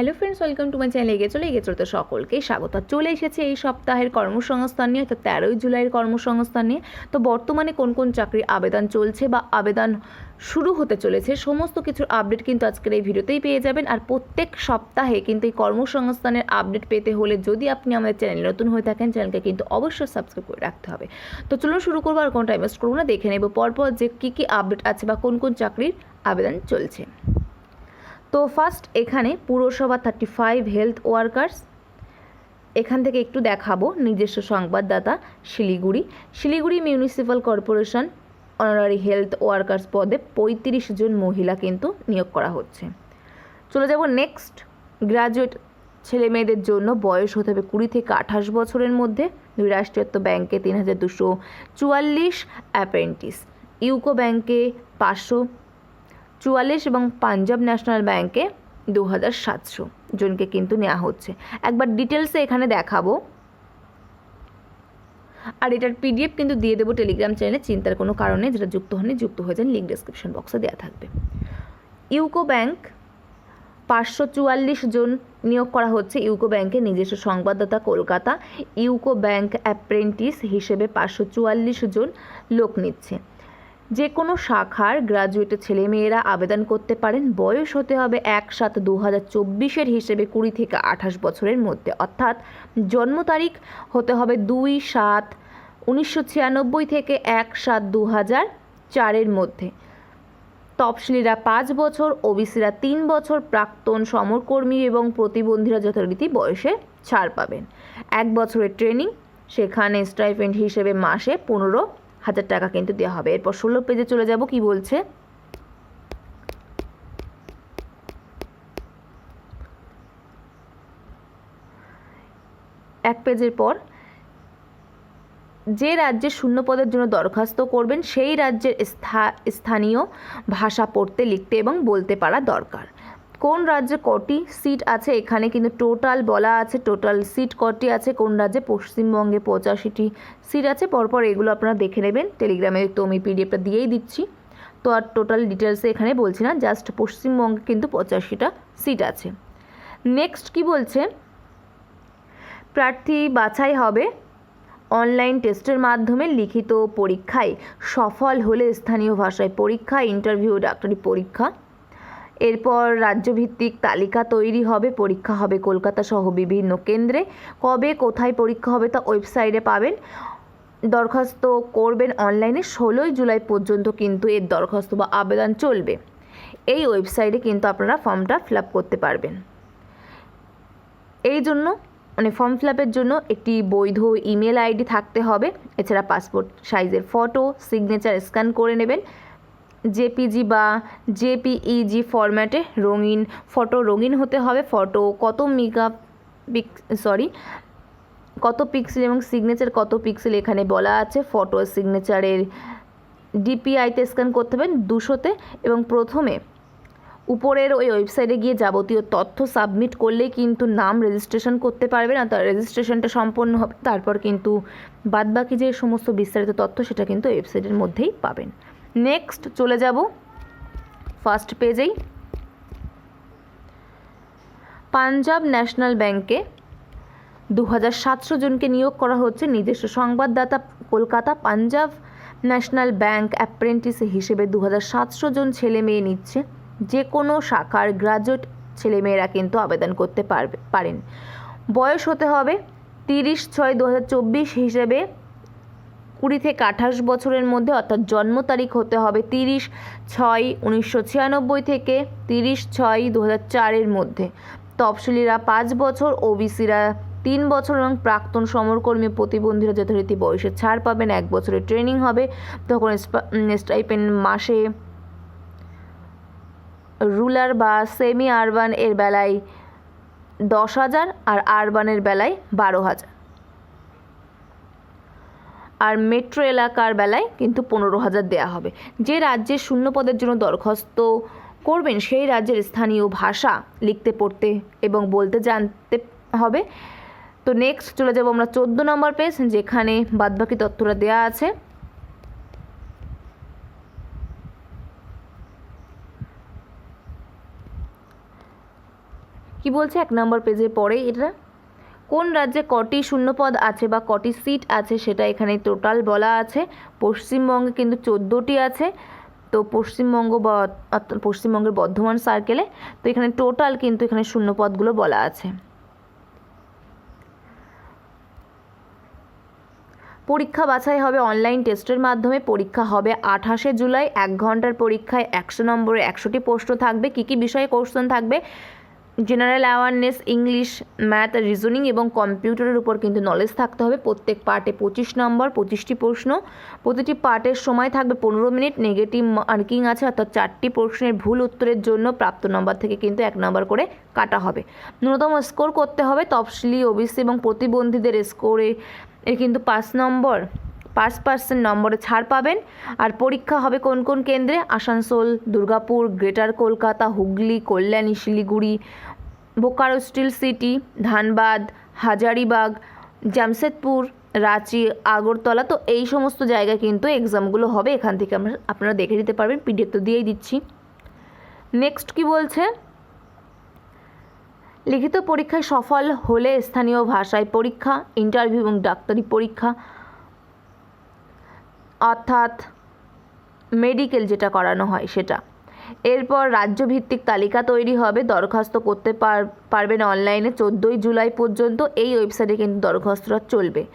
Hello friends welcome to my channel এগিয়ে চলে, এগিয়ে চলতে সকলকে স্বাগত। চলে এসেছে এই সপ্তাহের কর্মসংস্থান নিয়ে, অর্থাৎ তেরোই জুলাইয়ের কর্মসংস্থান নিয়ে। তো বর্তমানে কোন কোন চাকরির আবেদন চলছে বা আবেদন শুরু হতে চলেছে, সমস্ত কিছুর আপডেট কিন্তু আজকের এই ভিডিওতেই পেয়ে যাবেন। আর প্রত্যেক সপ্তাহে কিন্তু এই কর্মসংস্থানের আপডেট পেতে হলে যদি আপনি আমাদের চ্যানেলে নতুন হয়ে থাকেন চ্যানেলকে কিন্তু অবশ্যই সাবস্ক্রাইব করে রাখতে হবে। তো চলুন শুরু করব আর কোনো টাইম ওয়েস্ট করব না, দেখে নেব পরপর যে কী কী আপডেট আছে বা কোন কোন চাকরির আবেদন চলছে। তো ফার্স্ট এখানে পুরসভা থার্টি ফাইভ হেলথ ওয়ার্কার্স এখান থেকে একটু দেখাবো নিজস্ব সংবাদদাতা Siliguri. Siliguri municipal corporation honorary health workers পদে পঁয়ত্রিশ জন মহিলা কিন্তু নিয়োগ করা হচ্ছে। চলে যাব নেক্সট গ্র্যাজুয়েট ছেলে মেয়েদের জন্য বয়স হতে হবে কুড়ি থেকে আঠাশ বছরের মধ্যে। দুই রাষ্ট্রায়ত্ত ব্যাংকে তিন হাজার দুশো চুয়াল্লিশ অ্যাপ্রেন্টিস ইউকো ব্যাংকে পাঁচশো চুয়াল্লিশ এবং পাঞ্জাব ন্যাশনাল ব্যাংকে দু হাজার সাতশো জনকে কিন্তু নেওয়া হচ্ছে। একবার ডিটেলসে এখানে দেখাবো। আর এটার পিডিএফ কিন্তু দিয়ে দেবো টেলিগ্রাম চ্যানেলে চিন্তার কোনো কারণে যেটা যুক্ত হয়নি যুক্ত হয়ে যান লিঙ্ক ডিসক্রিপশন বক্সে দেওয়া থাকবে। ইউকো ব্যাংক, পাঁচশো চুয়াল্লিশ জন নিয়োগ করা হচ্ছে ইউকো ব্যাংকের নিজস্ব সংবাদদাতা কলকাতা। ইউকো ব্যাংক অ্যাপ্রেন্টিস হিসেবে পাঁচশো চুয়াল্লিশ জন লোক নিচ্ছে। যে কোনো শাখার গ্রাজুয়েটের ছেলেমেয়েরা আবেদন করতে পারেন। বয়স হতে হবে এক সাত দু হাজার চব্বিশের হিসেবে কুড়ি থেকে আঠাশ বছরের মধ্যে। অর্থাৎ জন্ম তারিখ হতে হবে দুই সাত উনিশশো ছিয়ানব্বই থেকে এক সাত দু হাজার চারের মধ্যে। তফসিলিরা পাঁচ বছর, ওবিসিরা তিন বছর, প্রাক্তন সমরকর্মী এবং প্রতিবন্ধীরা যথারীতি বয়সে ছাড় পাবেন। এক বছরের ট্রেনিং, সেখানে স্টাইপেন্ড হিসেবে মাসে পনেরো হাজার টাকা কিন্তু দেওয়া হবে। এরপর ষোলো পেজে চলে যাব, কি বলছে? এক পেজের পর, যে রাজ্যে শূন্য পদের জন্য দরখাস্ত করবেন, সেই রাজ্যের স্থা- স্থানীয় ভাষা পড়তে, লিখতে এবং বলতে পারা দরকার। কোন রাজ্যে কটি সিট আছে এখানে? কিন্তু টোটাল বলা আছে, টোটাল সিট কটি আছে? কোন রাজ্যে? পশ্চিমবঙ্গে পঁচাশিটি সিট আছে। পরপর এগুলো আপনারা দেখে নেবেন। টেলিগ্রামে তো আমি পিডিএফটা দিয়েই দিচ্ছি। তো আর টোটাল ডিটেলসে এখানে বলছি না, জাস্ট পশ্চিমবঙ্গে কিন্তু পঁচাশিটা সিট আছে। নেক্সট কি বলছে? প্রার্থী বাছাই হবে অনলাইন টেস্টের মাধ্যমে লিখিত পরীক্ষায় সফল হলে স্থানীয় ভাষায় পরীক্ষা, ইন্টারভিউ, ডাক্তারি পরীক্ষা। এরপর রাজ্যভিত্তিক তালিকা তৈরি হবে, পরীক্ষা হবে কলকাতা সহ বিভিন্ন কেন্দ্রে। কবে, কোথায় পরীক্ষা হবে তা ওয়েবসাইটে পাবেন। দরখাস্ত করবেন অনলাইনে, ষোলোই জুলাই পর্যন্ত কিন্তু এর দরখাস্ত বা আবেদন চলবে। এই ওয়েবসাইটে কিন্তু আপনারা ফর্মটা ফিল করতে পারবেন। এই জন্য মানে ফর্ম ফিল জন্য একটি বৈধ ইমেল আইডি থাকতে হবে। এছাড়া পাসপোর্ট সাইজের ফটো, সিগনেচার স্ক্যান করে নেবেন। জেপিজি বা জেপিইজি ফরম্যাটে রঙিন, ফটো রঙিন হতে হবে। ফটো কত মেগা পিক সরি কত পিক্সেল এবং সিগনেচার কত পিক্সেল এখানে বলা আছে। ফটো সিগনেচারের ডিপিআইতে স্ক্যান করতে হবে দুশোতে এবং প্রথমে উপরের ওই ওয়েবসাইটে গিয়ে যাবতীয় তথ্য সাবমিট করলেই কিন্তু নাম রেজিস্ট্রেশন করতে পারবেন আর তার রেজিস্ট্রেশনটা সম্পন্ন হবে। তারপর কিন্তু বাদবাকি যে সমস্ত বিস্তারিত তথ্য সেটা কিন্তু ওয়েবসাইটের মধ্যেই পাবেন। নেক্সট চলে যাব ফার্স্ট পেজেই। পাঞ্জাব ন্যাশনাল ব্যাংকে দু হাজার সাতশো জনকে নিয়োগ করা হচ্ছে। নিজস্ব সংবাদদাতা Kolkata Punjab national bank apprentice হিসেবে দু হাজার সাতশো জন ছেলে মেয়ে নিচ্ছে। যে কোনো শাখার গ্রাজুয়েট ছেলেমেয়েরা কিন্তু আবেদন করতে পারবে, পারেন। বয়স হতে হবে তিরিশ ছয় দু হাজার চব্বিশ হিসেবে কুড়ি থেকে আঠাশ বছরের মধ্যে অর্থাৎ জন্ম তারিখ হতে হবে তিরিশ ছয় উনিশশো ছিয়ানব্বই থেকে তিরিশ ছয় দু হাজার চারের মধ্যে। তফসিলিরা পাঁচ বছর, ওবিসিরা তিন বছর এবং প্রাক্তন সমরকর্মী প্রতিবন্ধীরা যথারীতি বয়সে ছাড় পাবেন, এক বছরের ট্রেনিং হবে। তখন স্টাইপেন মাসে রুলার বা সেমি আরবান এর বেলায় দশ হাজার আর আরবানের বেলায় বারো হাজার। আর মেট্রো এলাকার বেলায় কিন্তু পনেরো হাজার দেওয়া হবে। যে রাজ্যে শূন্য পদের জন্য দরখাস্ত করবেন, সেই রাজ্যের স্থানীয় ভাষা লিখতে, পড়তে এবং বলতে জানতে হবে। তো নেক্সট চলে যাব আমরা চোদ্দ নম্বর পেজ যেখানে বাদবাকি তথ্যটা দেওয়া আছে। কি বলছে? এক নম্বর পেজের পরে এটা। কোন রাজ্যে কটি শূন্যপদ আছে বা কটি সিট আছে সেটা এখানে টোটাল বলা আছে। পশ্চিমবঙ্গে কিন্তু চোদ্দোটি আছে। তো পশ্চিমবঙ্গ বা পশ্চিমবঙ্গের বর্ধমান সার্কেলে তো এখানে টোটাল কিন্তু এখানে শূন্যপদগুলো বলা আছে। পরীক্ষা বাছাই হবে অনলাইন টেস্টের মাধ্যমে। পরীক্ষা হবে আঠাশে জুলাই। এক ঘণ্টার পরীক্ষায় একশো নম্বরে একশোটি প্রশ্ন থাকবে। কী কী বিষয়ে কোশ্চেন থাকবে? General awareness English math reasoning এবং কম্পিউটারের উপর কিন্তু নলেজ থাকতে হবে। প্রত্যেক পার্টে পঁচিশ নম্বর, পঁচিশটি প্রশ্ন। প্রতিটি পার্টের সময় থাকবে পনেরো মিনিট। নেগেটিভ মার্কিং আছে, অর্থাৎ চারটি প্রশ্নের ভুল উত্তরের জন্য প্রাপ্ত নম্বর থেকে কিন্তু এক নম্বর করে কাটা হবে। ন্যূনতম স্কোর করতে হবে। তফসিলি ওবিসি এবং প্রতিবন্ধীদের স্কোরে এর কিন্তু পাঁচ নম্বর। পাঁচ পার্সেন্ট নম্বরে ছাড় পাবেন। আর পরীক্ষা হবে কোন কোন কেন্দ্রে? Asansol, Durgapur, greater Kolkata, Hooghly, Kalyani, Siliguri, Bokaro steel city, Dhanbad, Hazaribagh, Jamshedpur, Ranchi, Agartala. তো এই সমস্ত জায়গায় কিন্তু এক্সামগুলো হবে। এখান থেকে আমরা, আপনারা দেখে নিতে পারবেন। পিডিএফ তো দিয়েই দিচ্ছি। নেক্সট কি বলছে? লিখিত পরীক্ষায় সফল হলে স্থানীয় ভাষায় পরীক্ষা ইন্টারভিউ এবং ডাক্তারি পরীক্ষা। অর্থাৎ মেডিকেল যেটা করানো হয় সেটা। এরপর রাজ্যভিত্তিক তালিকা তৈরি হবে, দরখাস্ত করতে পার, পারবেন অনলাইনে চোদ্দোই জুলাই পর্যন্ত, এই ওয়েবসাইটে কিন্তু দরখাস্তটা চলবে।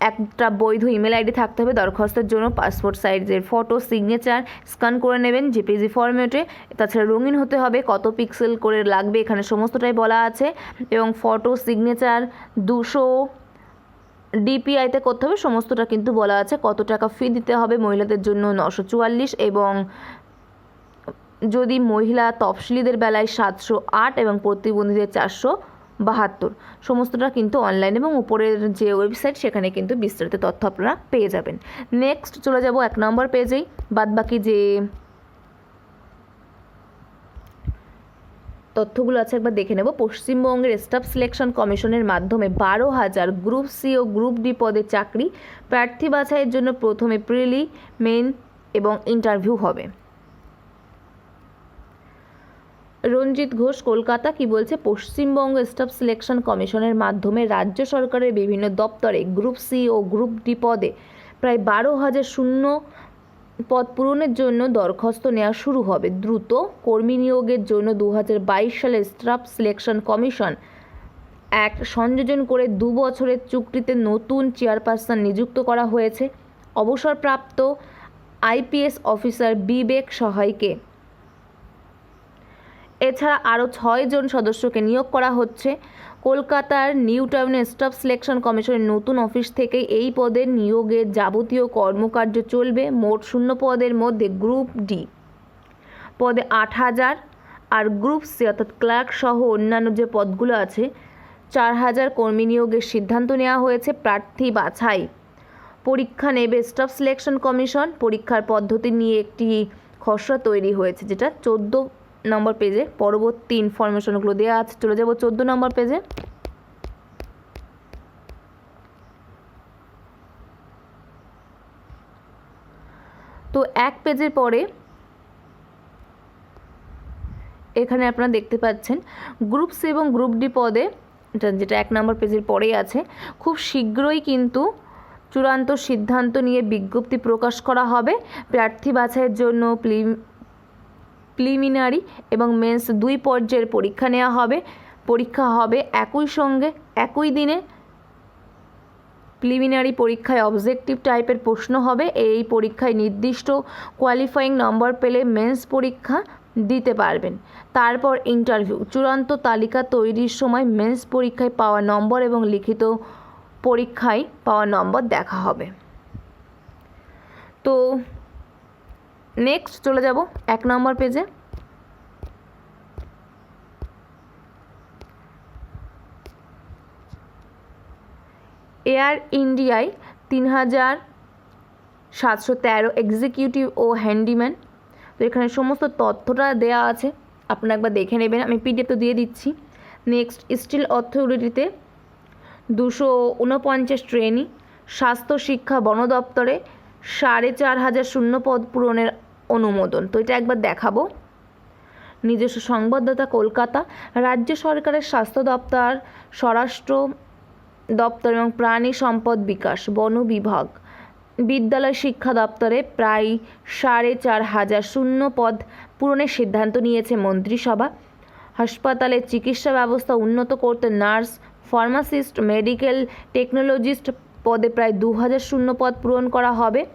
একটা বৈধ ইমেল আইডি থাকতে হবে, দরখাস্তের জন্য, পাসপোর্ট সাইজের ফটো, সিগনেচার স্ক্যান করে নেবেন জেপিজি ফরম্যাটে। তাছাড়া রঙিন হতে হবে, কত পিক্সেল করে লাগবে এখানে সমস্তটাই বলা আছে। এবং ফটো, সিগনেচার দুশো ডিপিআইতে করতে হবে। সমস্তটা কিন্তু বলা আছে। কত টাকা ফি দিতে হবে মহিলাদের জন্য? নশো চুয়াল্লিশ এবং যদি মহিলা তফসিলিদের বেলায় সাতশো আট এবং প্রতিবন্ধীদের চারশো বাহাত্তর। সমস্তটা কিন্তু অনলাইন এবং উপরের যে ওয়েবসাইট সেখানে কিন্তু বিস্তারিত তথ্য আপনারা পেয়ে যাবেন। নেক্সট চলে যাব এক নম্বর পেজেই বাদবাকি যে তথ্যগুলো আছে, একবার দেখে নেব। পশ্চিমবঙ্গের স্টাফ সিলেকশন কমিশনের মাধ্যমে বারো হাজার গ্রুপ সি ও গ্রুপ ডি পদে চাকরি। প্রার্থী বাছাইয়ের জন্য প্রথমে প্রিলি মেন এবং ইন্টারভিউ হবে। রঞ্জিত ঘোষ, কলকাতা কি বলছে? পশ্চিমবঙ্গ স্টাফ সিলেকশন কমিশনের মাধ্যমে রাজ্য সরকারের বিভিন্ন দপ্তরে গ্রুপ সি ও গ্রুপ ডি পদে প্রায় বারো হাজার শূন্য পদ পূরণের জন্য দরখাস্ত নেওয়া শুরু হবে। দ্রুত কর্মী নিয়োগের জন্য দু হাজার বাইশ সালে স্টাফ সিলেকশন কমিশন এক সংযোজন করে দু বছরের চুক্তিতে নতুন চেয়ারপারসন নিযুক্ত করা হয়েছে। অবসরপ্রাপ্ত আইপিএস অফিসার বিবেক সহায়কে। এছাড়া আরও ছয়জন সদস্যকে নিয়োগ করা হচ্ছে। কলকাতার নিউ টাউনে স্টাফ সিলেকশন কমিশনের নতুন অফিস থেকে এই পদের নিয়োগের যাবতীয় কর্মকার্য চলবে মোট শূন্য পদের মধ্যে গ্রুপ ডি। পদে আট হাজার আর গ্রুপ সি, অর্থাৎ ক্লার্ক সহ অন্যান্য যে পদগুলো আছে, চার হাজার কর্মী নিয়োগের সিদ্ধান্ত নেওয়া হয়েছে প্রার্থী বাছাই। পরীক্ষা নেবে স্টাফ সিলেকশন কমিশন। পরীক্ষার পদ্ধতি নিয়ে একটি খসড়া তৈরি হয়েছে, যেটা চোদ্দ নম্বর পেজে পরবর্তী ইনফরমেশনগুলো দেওয়া আছে। চলে যাব চোদ্দ নম্বর পেজে। তো এক পেজের পরে এখানে আপনারা দেখতে পাচ্ছেন গ্রুপ সি এবং গ্রুপ ডি পদে যেটা এক নম্বর পেজের পরেই আছে, খুব শীঘ্রই কিন্তু চূড়ান্ত সিদ্ধান্ত নিয়ে বিজ্ঞপ্তি প্রকাশ করা হবে। প্রার্থী বাছাইয়ের জন্য প্রিলিমিনারি এবং মেন্স দুই পর্যায়ের পরীক্ষা নেওয়া হবে। পরীক্ষা হবে একই সঙ্গে একই দিনে। প্রিলিমিনারি পরীক্ষায় অবজেক্টিভ টাইপের প্রশ্ন হবে। এই পরীক্ষায় নির্দিষ্ট কোয়ালিফাইং নম্বর পেলে মেন্স পরীক্ষা দিতে পারবেন। তারপর ইন্টারভিউ চূড়ান্ত তালিকা তৈরির সময় মেন্স পরীক্ষায় পাওয়া নম্বর এবং লিখিত পরীক্ষায় পাওয়া নম্বর দেখা হবে। তো নেক্সট চলে যাব এক নম্বর পেজে এয়ার ইন্ডিয়ায় তিন হাজার সাতশো তেরো এক্সিকিউটিভ ও হ্যান্ডিম্যান তো এখানে সমস্ত তথ্যটা দেওয়া আছে, আপনারা একবার দেখে নেবেন। আমি পিডিএফ তো দিয়ে দিচ্ছি। নেক্সট স্টিল অথরিটিতে দুশো উনপঞ্চাশ ট্রেনি স্বাস্থ্য শিক্ষা বন দপ্তরে সাড়ে চার হাজার শূন্য পদ পূরণের অনুমোদন। তো এটা একবার দেখাবো। নিজস্ব সংবাদদাতা কলকাতা, রাজ্য সরকারের স্বাস্থ্য দপ্তর, স্বরাষ্ট্র দপ্তর এবং প্রাণী সম্পদ বিকাশ, বন বিভাগ। বিদ্যালয় শিক্ষা দপ্তরে প্রায় সাড়ে চার হাজার শূন্য পদ পূরণের সিদ্ধান্ত নিয়েছে মন্ত্রিসভা। হাসপাতালের চিকিৎসা ব্যবস্থা উন্নত করতে নার্স, ফার্মাসিস্ট, মেডিকেল টেকনোলজিস্ট পদে প্রায় দু হাজার শূন্য পদ পূরণ করা হবে।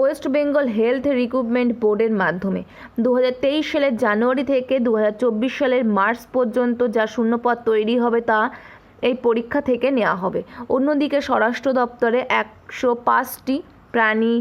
ওয়েস্ট বেঙ্গল হেলথ রিক্রুটমেন্ট বোর্ডের মাধ্যমে। দু হাজার তেইশ সালের জানুয়ারি থেকে দু হাজার চব্বিশ সালের মার্চ পর্যন্ত যা শূন্যপদ তৈরি হবে তা এই পরীক্ষা থেকে নেওয়া হবে। অন্যদিকে স্বরাষ্ট্র দপ্তরে একশো পাঁচটি প্রাণী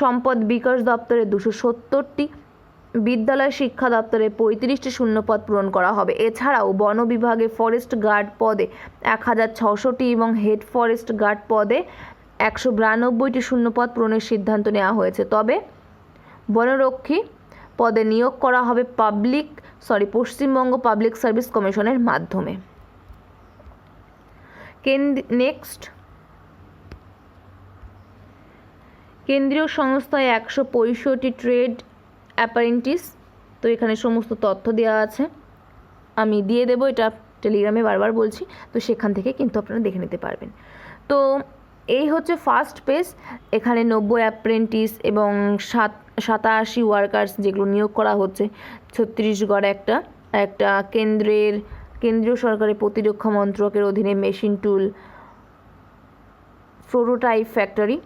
সম্পদ বিকাশ দপ্তরে দুশো সত্তরটি, বিদ্যালয় শিক্ষা দপ্তরে পঁয়ত্রিশটি শূন্যপদ পূরণ করা হবে। এছাড়াও বন বিভাগে ফরেস্ট গার্ড পদে এক হাজার ছশোটি এবং হেড ফরেস্ট গার্ড পদে একশো বিরানব্বইটি শূন্যপদ পূরণের সিদ্ধান্ত নেওয়া হয়েছে। তবে বনরক্ষী পদে নিয়োগ করা হবে public, sorry, Paschimbanga public service কমিশনের মাধ্যমে। নেক্সট। কেন্দ্রীয় সংস্থায় একশো পঁয়ষট্টি ট্রেড অ্যাপারেন্টিস, তো এখানে সমস্ত তথ্য দেওয়া আছে। আমি দিয়ে দেবো, এটা টেলিগ্রামে বারবার বলছি, তো সেখান থেকে কিন্তু আপনারা দেখে নিতে পারবেন। তো এই হচ্ছে ফার্স্ট পেজ এখানে নব্বই অ্যাপ্রেন্টিস এবং সাত, সাতাশি ওয়ার্কার্স যেগুলো নিয়োগ করা হচ্ছে ছত্তিশগড় একটা। একটা কেন্দ্রের, কেন্দ্রীয় সরকারের প্রতিরক্ষা মন্ত্রকের অধীনে machine tool prototype factory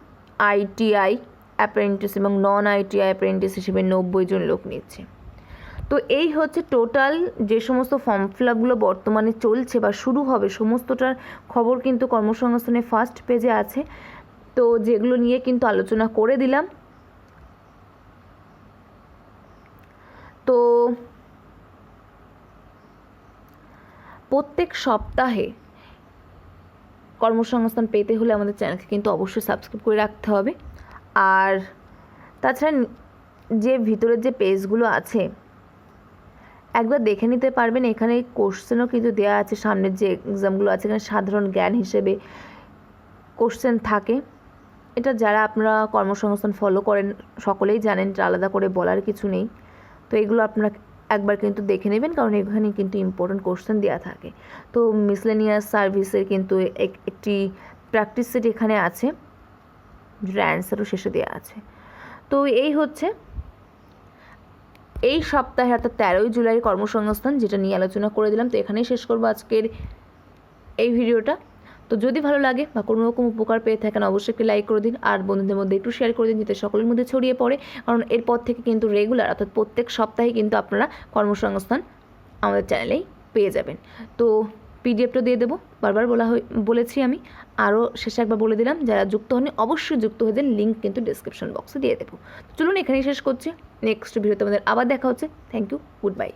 ITI apprentice এবং নন আইটিআই অ্যাপ্রেন্টিস হিসেবে নব্বই জন লোক নিচ্ছে। তো এই হচ্ছে টোটাল যে সমস্ত ফর্ম ফিল আপগুলো বর্তমানে চলছে বা শুরু হবে, সমস্তটার খবর কিন্তু কর্মসংস্থানের ফার্স্ট পেজে আছে। তো যেগুলো নিয়ে কিন্তু আলোচনা করে দিলাম। তো প্রত্যেক সপ্তাহে কর্মসংস্থান পেতে হলে আমাদের চ্যানেলকে কিন্তু অবশ্যই সাবস্ক্রাইব করে রাখতে হবে। আর তাছাড়া যে ভিতরের যে পেজগুলো আছে একবার দেখে নিতে পারবেন, এখানে কোশ্চেনও কিন্তু দেওয়া আছে সামনের যে এক্সামগুলো আছে, এখানে সাধারণ জ্ঞান হিসেবে কোশ্চেন থাকে। এটা যারা আপনারা কর্মসংস্থান ফলো করেন, সকলেই জানেন আলাদা করে বলার কিছু নেই। তো এগুলো আপনারা একবার কিন্তু দেখে নেবেন, কারণ এখানে কিন্তু ইম্পর্টেন্ট কোশ্চেন দেওয়া থাকে। তো মিসলেনিয়াস সার্ভিসের কিন্তু একটি প্র্যাকটিস সেট এখানে আছে, যেটা অ্যান্সারও শেষে দেওয়া আছে। তো এই হচ্ছে এই সপ্তাহে অর্থাৎ তেরোই জুলাই কর্মসংস্থান যেটা নিয়ে আলোচনা করে দিলাম, তো এখানেই শেষ করব আজকের এই ভিডিওটা। তো যদি ভালো লাগে বা কোনো রকম উপকার পেয়ে থাকেন, অবশ্যই একটি লাইক করে দিন আর বন্ধুদের মধ্যে একটু শেয়ার করে দিন যাতে সকলের মধ্যে ছড়িয়ে পড়ে। কারণ এরপর থেকে কিন্তু রেগুলার অর্থাৎ প্রত্যেক সপ্তাহে কিন্তু আপনারা কর্মসংস্থান আমাদের চ্যানেলেই পেয়ে যাবেন। তো পিডিএফটা দিয়ে দেবো। বারবার বলা হয়ে বলেছি আমি। আরও শেষে একবার বলে দিলাম, যারা যুক্ত হন অবশ্যই যুক্ত হয়ে যান লিঙ্ক কিন্তু ডিসক্রিপশন বক্সে দিয়ে দেবো। চলুন এখানেই শেষ করছি। নেক্সট ভিডিওতে আমাদের আবার দেখা হচ্ছে। Thank you good bye